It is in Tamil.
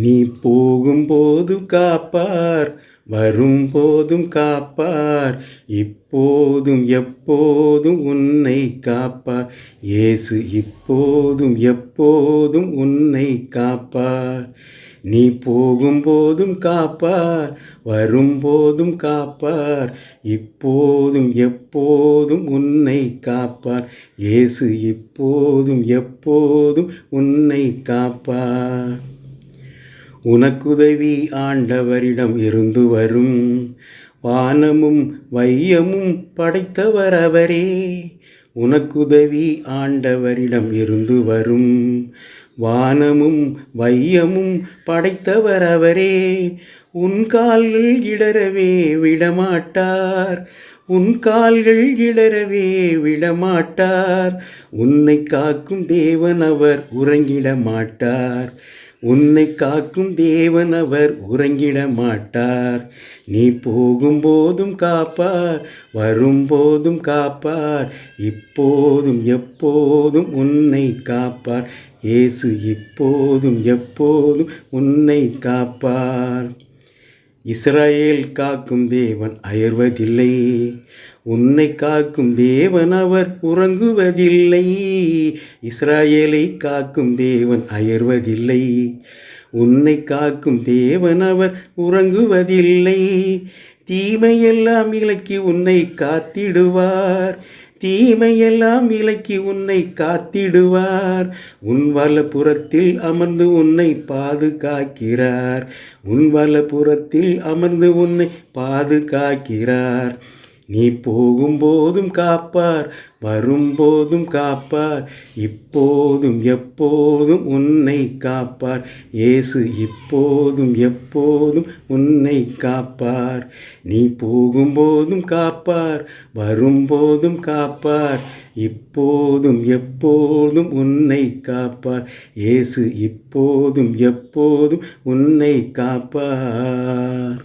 நீ போகும்போதும் காப்பார் வரும்போதும் காப்பார் இப்போதும் எப்போதும் உன்னை காப்பார். இயேசு இப்போதும் எப்போதும் உன்னை காப்பார். நீ போகும்போதும் காப்பார் வரும்போதும் காப்பார் இப்போதும் எப்போதும் உன்னை காப்பார். இயேசு இப்போதும் எப்போதும் உன்னை காப்பார். உனக்குதவி ஆண்டவரிடம் இருந்து வரும். வானமும் வையமும் படைத்தவர் அவரே. உனக்குதவி ஆண்டவரிடம் இருந்து வரும். வானமும் வையமும் படைத்தவர் அவரே. உன் கால்கள் இடரவே விடமாட்டார். உன் கால்கள் இடரவே விடமாட்டார். உன்னை காக்கும் தேவன் அவர் உறங்கிட மாட்டார் உன்னை காக்கும் தேவன் அவர் உறங்கிட மாட்டார். நீ போகும்போதும் காப்பார் வரும்போதும் காப்பார் இப்போதும் எப்போதும் உன்னை காப்பார். இயேசு இப்போதும் எப்போதும் உன்னை காப்பார். இஸ்ரேல் காக்கும் தேவன் அயர்வதில்லை. உன்னை காக்கும் தேவன் அவர் உறங்குவதில்லை. இஸ்ராயேலை காக்கும் தேவன் அயர்வதில்லை. உன்னை காக்கும் தேவன் அவர் உறங்குவதில்லை. தீமையெல்லாம் இலக்கி உன்னை காத்திடுவார். தீமையெல்லாம் விலக்கி உன்னை காத்திடுவார். உன் வலப்புறத்தில் அமர்ந்து உன்னை பாதுகாக்கிறார். உன் வலப்புறத்தில் அமர்ந்து உன்னை பாதுகாக்கிறார். நீ போகும்போதும் காப்பார் வரும்போதும் காப்பார் இப்போதும் எப்போதும் உன்னை காப்பார். இயேசு இப்போதும் எப்போதும் உன்னை காப்பார். நீ போகும்போதும் காப்பார் வரும்போதும் காப்பார் இப்போதும் எப்போதும் உன்னை காப்பார். இயேசு இப்போதும் எப்போதும் உன்னை காப்பார்.